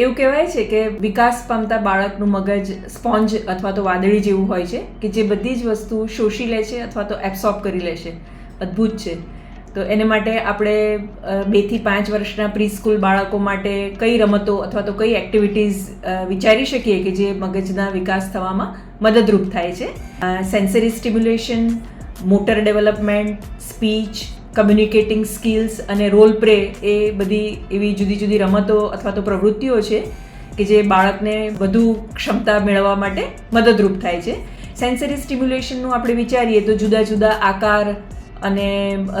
એવું કહેવાય છે કે વિકાસ પામતા બાળકનું મગજ સ્પોન્જ અથવા તો વાદળી જેવું હોય છે, કે જે બધી જ વસ્તુ શોષી લે છે અથવા તો એબ્સોર્બ કરી લે છે. અદ્ભુત છે. તો એને માટે આપણે બેથી પાંચ વર્ષના પ્રી સ્કૂલ બાળકો માટે કઈ રમતો અથવા તો કઈ એક્ટિવિટીઝ વિચારી શકીએ કે જે મગજના વિકાસ થવામાં મદદરૂપ થાય છે? Sensory stimulation, motor development, speech communicating skills અને રોલ પ્લે એ બધી એવી જુદી જુદી રમતો અથવા તો પ્રવૃત્તિઓ છે કે જે બાળકને વધુ ક્ષમતા મેળવવા માટે મદદરૂપ થાય છે. સેન્સરી સ્ટિમ્યુલેશનનું આપણે વિચારીએ તો જુદા જુદા આકાર અને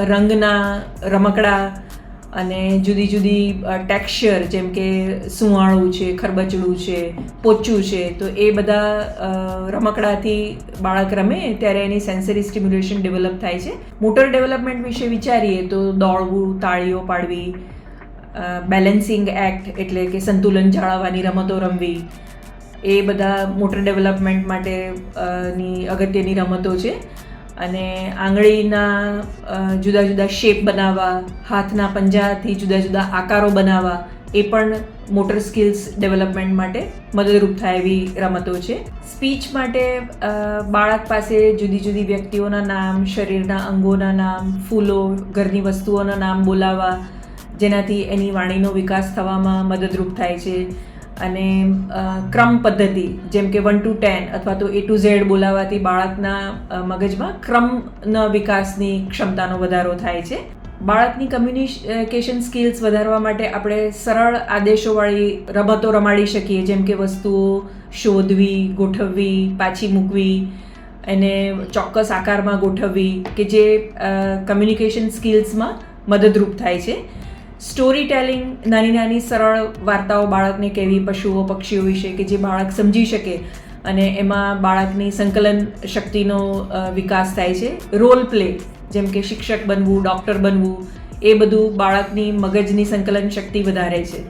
રંગના રમકડા અને જુદી જુદી ટેક્સચર, જેમ કે સુંવાળું છે, ખરબચડું છે પોચું છે, તો એ બધા રમકડાથી બાળક રમે ત્યારે એની સેન્સરી સ્ટિમ્યુલેશન ડેવલપ થાય છે. મોટર ડેવલપમેન્ટ વિશે વિચારીએ તો દોડવું, તાળીઓ પાડવી બેલેન્સિંગ એક્ટ એટલે કે સંતુલન જાળવવાની રમતો રમવી, એ બધા મોટર ડેવલપમેન્ટ માટે ની અગત્યની રમતો છે. અને આંગળીના જુદા જુદા શેપ બનાવવા, હાથના પંજાથી જુદા જુદા આકારો બનાવવા, એ પણ મોટર સ્કિલ્સ ડેવલપમેન્ટ માટે મદદરૂપ થાય એવી રમતો છે. સ્પીચ માટે બાળક પાસે જુદી જુદી વ્યક્તિઓના નામ, શરીરના અંગોના નામ, ફૂલો, ઘરની વસ્તુઓના નામ બોલાવવા, જેનાથી એની વાણીનો વિકાસ થવામાં મદદરૂપ થાય છે. અને ક્રમ પદ્ધતિ, જેમ કે વન ટુ ટેન અથવા તો એ ટુ ઝેડ બોલાવાથી બાળકના મગજમાં ક્રમના વિકાસની ક્ષમતાનો વધારો થાય છે. બાળકની કમ્યુનિકેશન સ્કિલ્સ વધારવા માટે આપણે સરળ આદેશોવાળી રમતો રમાડી શકીએ, જેમ કે વસ્તુઓ શોધવી, ગોઠવવી, પાછી મૂકવી, એને ચોક્કસ આકારમાં ગોઠવવી, કે જે કમ્યુનિકેશન સ્કિલ્સમાં મદદરૂપ થાય છે. સ્ટોરી ટેલિંગ નાની નાની સરળ વાર્તાઓ બાળકને કહેવી પશુઓ, પક્ષીઓ વિશે કે જે બાળક સમજી શકે અને એમાં બાળકની સંકલન શક્તિનો વિકાસ થાય છે. રોલ પ્લે જેમ કે શિક્ષક બનવું ડૉક્ટર બનવું, એ બધું બાળકની મગજની સંકલન શક્તિ વધારે છે.